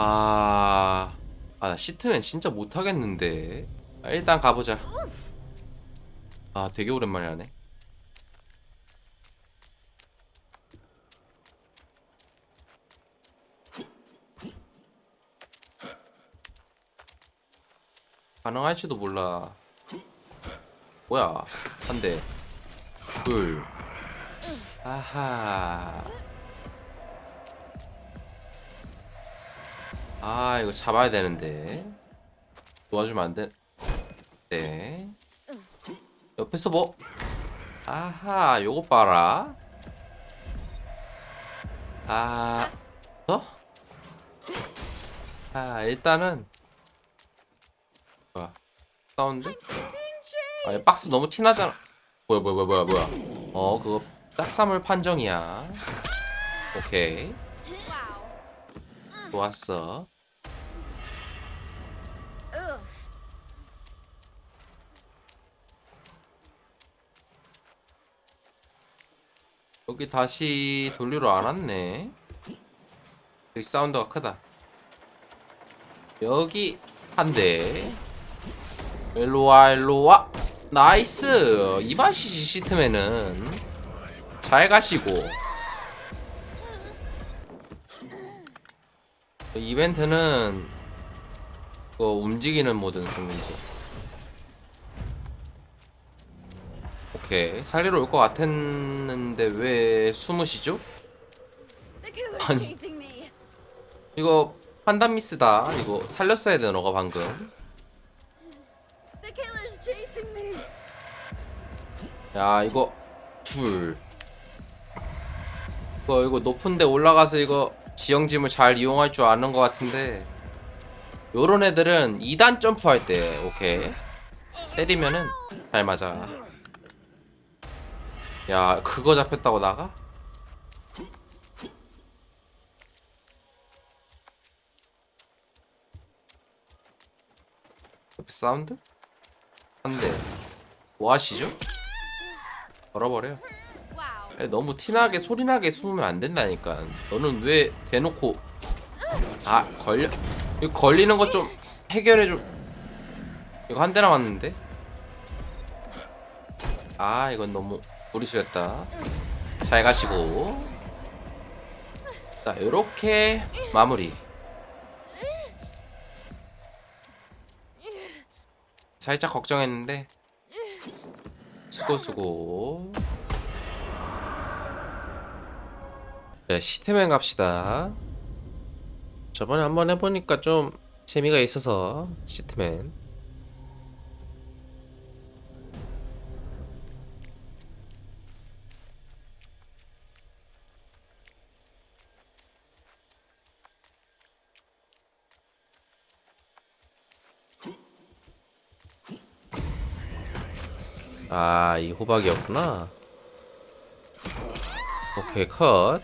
아... 아, 나 시트맨 진짜 못하겠는데. 아, 일단 가보자. 아, 되게 오랜만에 하네. 가능할지도 몰라. 뭐야? 한 대. 둘. 아하. 아, 이거 잡아야 되는데. 도와주면 안 돼. 네. 옆에서 뭐. 아하, 요거 봐라. 아, 어? 아, 일단은. 뭐야. 사운드? 아니, 박스 너무 티나잖아. 뭐야, 뭐야, 뭐야, 뭐야. 어, 그거 딱사물 판정이야. 오케이. 좋았어. 여기 다시 돌리러 안 왔네. 여기 사운드가 크다. 여기 한 대. 일로와 일로와. 나이스. 이 맛이지 시트맨은. 잘 가시고. 이벤트는 그 움직이는 모든 생명체. 오케이 살리러 올 것 같았는데 왜 숨으시죠? 아니. 이거 판단 미스다. 이거 살렸어야 돼 너가 방금. 야 이거 둘. 이거 이거 높은데 올라가서 이거 지형짐을 잘 이용할 줄 아는 것 같은데 요런 애들은 2단 점프할 때 오케이 때리면은 잘 맞아. 야 그거 잡혔다고 나가? 사운드? 한대 뭐 하시죠? 걸어버려 너무 티나게 소리나게 숨으면 안 된다니까. 너는 왜 대놓고 아 걸려? 이거 걸리는 거좀 해결해 좀 이거 한대 남았는데? 아 이건 너무 무리수였다. 잘 가시고. 자 요렇게 마무리. 살짝 걱정했는데 수고 수고 네, 시트맨 갑시다. 저번에 한번 해보니까 좀 재미가 있어서 시트맨. 아, 이 호박이었구나. 오케이, 컷.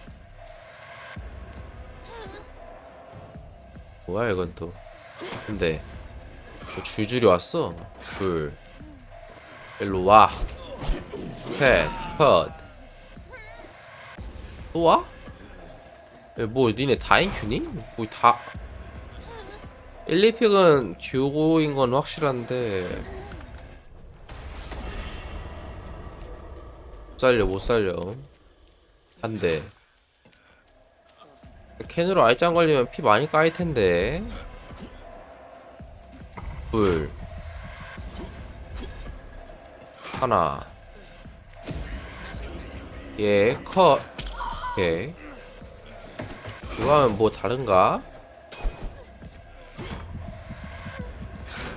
뭐야 이건 또. 근데 뭐 줄줄이 왔어. 둘 일로 와 셋 컷 또 와? 야, 뭐 니네 다 인큐니? 뭐 다. 1, 2픽은 듀오인 건 확실한데. 못 살려 못 살려. 한대 캔으로 알짱 걸리면 피 많이 까일 텐데. 둘. 하나. 예, 컷. 오케이. 이거 하면 뭐 다른가?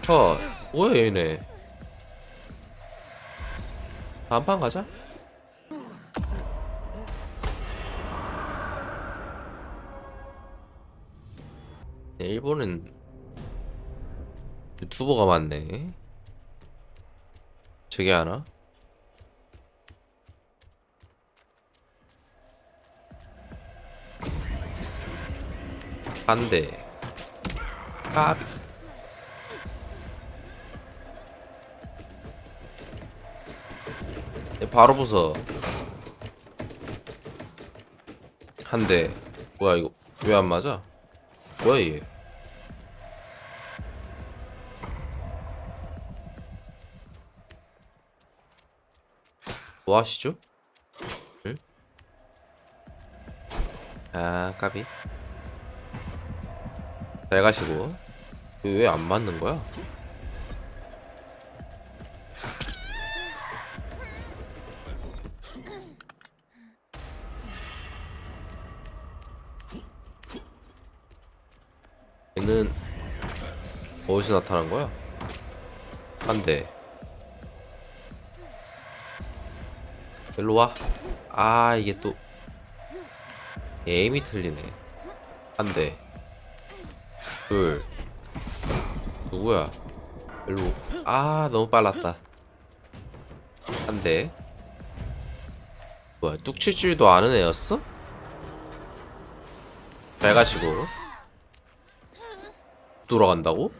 컷. 뭐야, 얘네. 다음 판 가자. 일본은 유튜버가 많네. 저게 하나? 한 대. 까비. 예, 바로 부서. 한 대. 뭐야 이거 왜 안 맞아? 뭐야 얘 뭐 하시죠? 응? 아 까비 잘 가시고 왜 안 맞는 거야? 얘는 어디서 나타난 거야? 한 대. 일로 와. 아 이게 또 에임이 틀리네. 한 대. 둘. 누구야? 일로. 아 너무 빨랐다. 한 대. 뭐야 뚝칠 줄도 아는 애였어? 잘 가시고. 돌아간다고?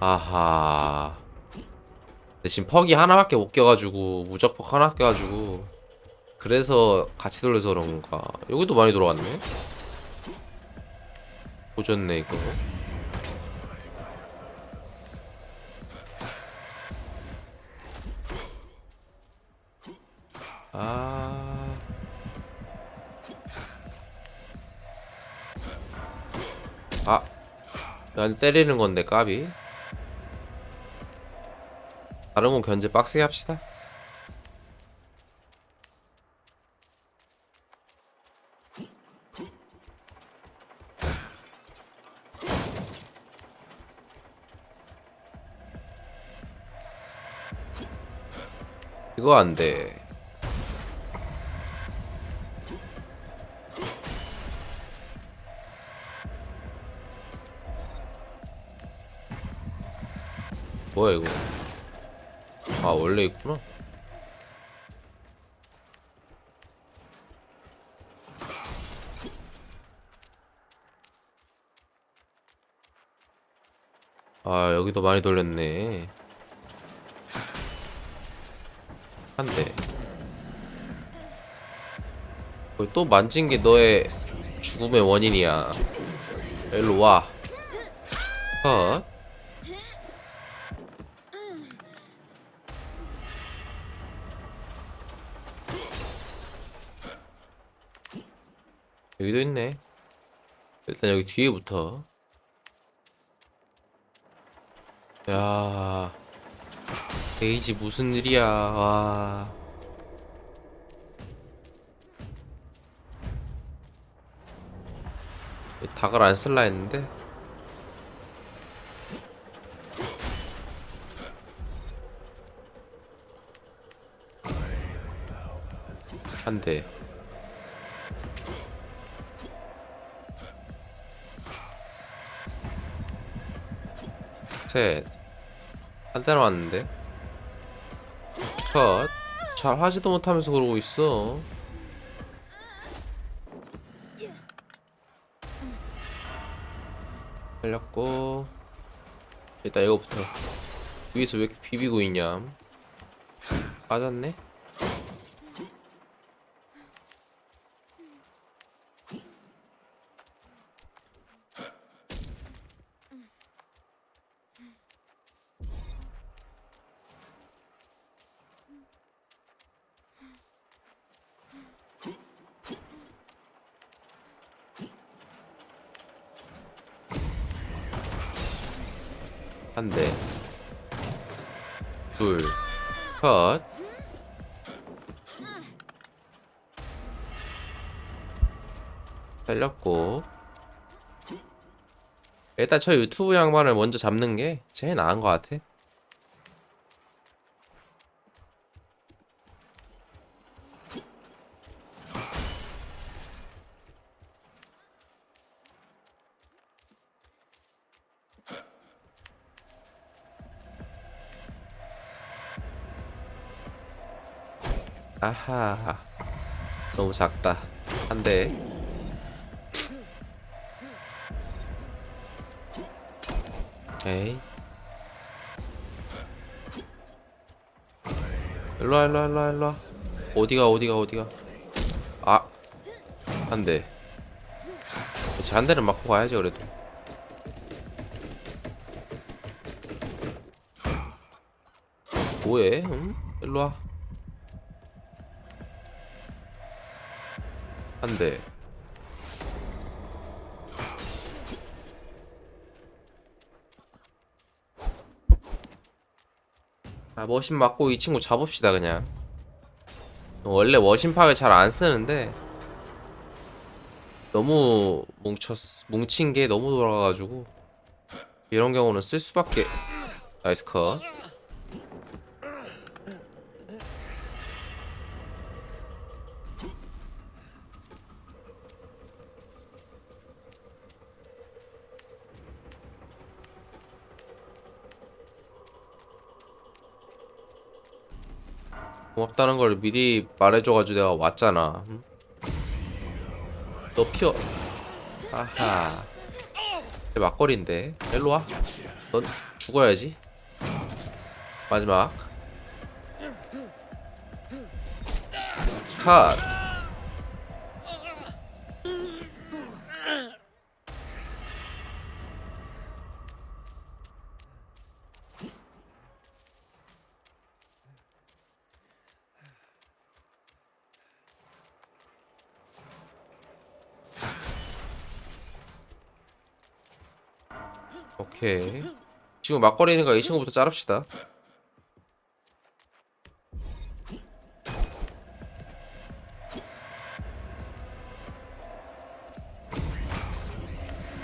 아하. 근데 지금 퍽이 하나밖에 못 껴가지고 무적퍽 하나 껴가지고 그래서 같이 돌려서 그런가. 여기도 많이 돌아갔네. 보졌네 이거. 아. 아. 난 때리는 건데 까비. 다른 건 견제 빡세게 합시다. 이거 안 돼. 뭐야 이거? 아 원래 있구나. 아 여기도 많이 돌렸네. 한 대. 거기 또 만진 게 너의 죽음의 원인이야. 일로 와. 컷. 여기도 있네. 일단 여기 뒤에부터. 야, 데이지 무슨 일이야? 와. 이 닭을 안 쓸라 했는데. 한 대. 셋. 한 대나 왔는데. 컷. 잘 하지도 못하면서 그러고 있어. 살렸고. 일단 이거부터. 위에서 왜 이렇게 비비고 있냐. 빠졌네? 한 대. 둘. 컷. 살렸고. 일단 저 유튜브 양반을 먼저 잡는 게 제일 나은 것 같아. 아하. 너무 작다. 한 대. 에이. 일로와 일로와 일로와 일로와 어디가 어디가 어디가 아 한대 그렇지 한 대는 맞고 가야지 그래도 뭐해? 응? 일로와 한 대 아 머신 맞고 이 친구 잡읍시다 그냥. 원래 머신 팍을 잘 안 쓰는데 너무 뭉쳤 뭉친 게 너무 돌아가가지고 이런 경우는 쓸 수밖에. 나이스 컷 고맙다는 걸 미리 말해줘가지고 내가 왔잖아. 응? 너 피어 아하. 내 막걸리인데. 일로 와. 넌 죽어야지. 마지막. 컷 오케이. 지금 막걸리니까 이 친구부터 자릅시다.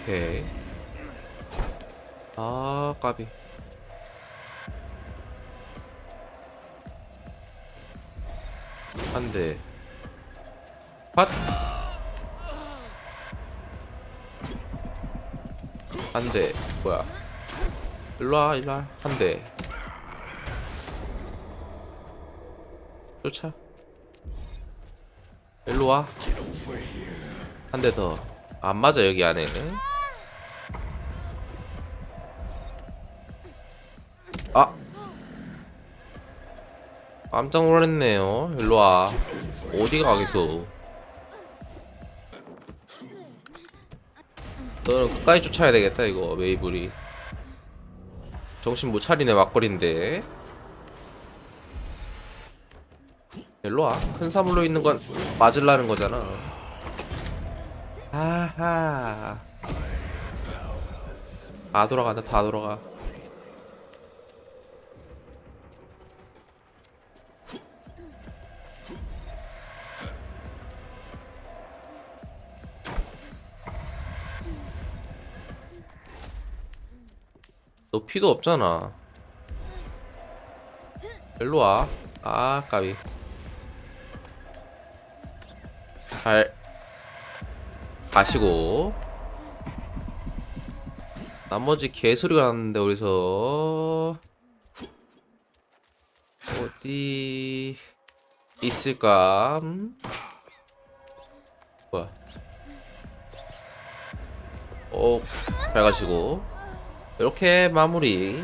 오케이. 아 까비. 한대. 팟 한대. 뭐야? 일로와 일로와. 한대. 쫓아. 일로와. 한 대 더. 안 맞아 여기 안에. 아. 깜짝 놀랐네요. 일로와. 어디가 가겠어 너는 끝까지 쫓아야 되겠다 이거 메이블이. 정신 못 차리네 막걸리인데. 일로와. 큰 사물로 있는 건 맞으려는 거잖아. 아하. 다 돌아간다 다 돌아가 너 피도 없잖아. 일로 와. 아, 까비. 잘 가시고. 나머지 개소리가 났는데 어디서 어디 있을까? 음? 뭐야? 어, 잘 가시고. 이렇게 마무리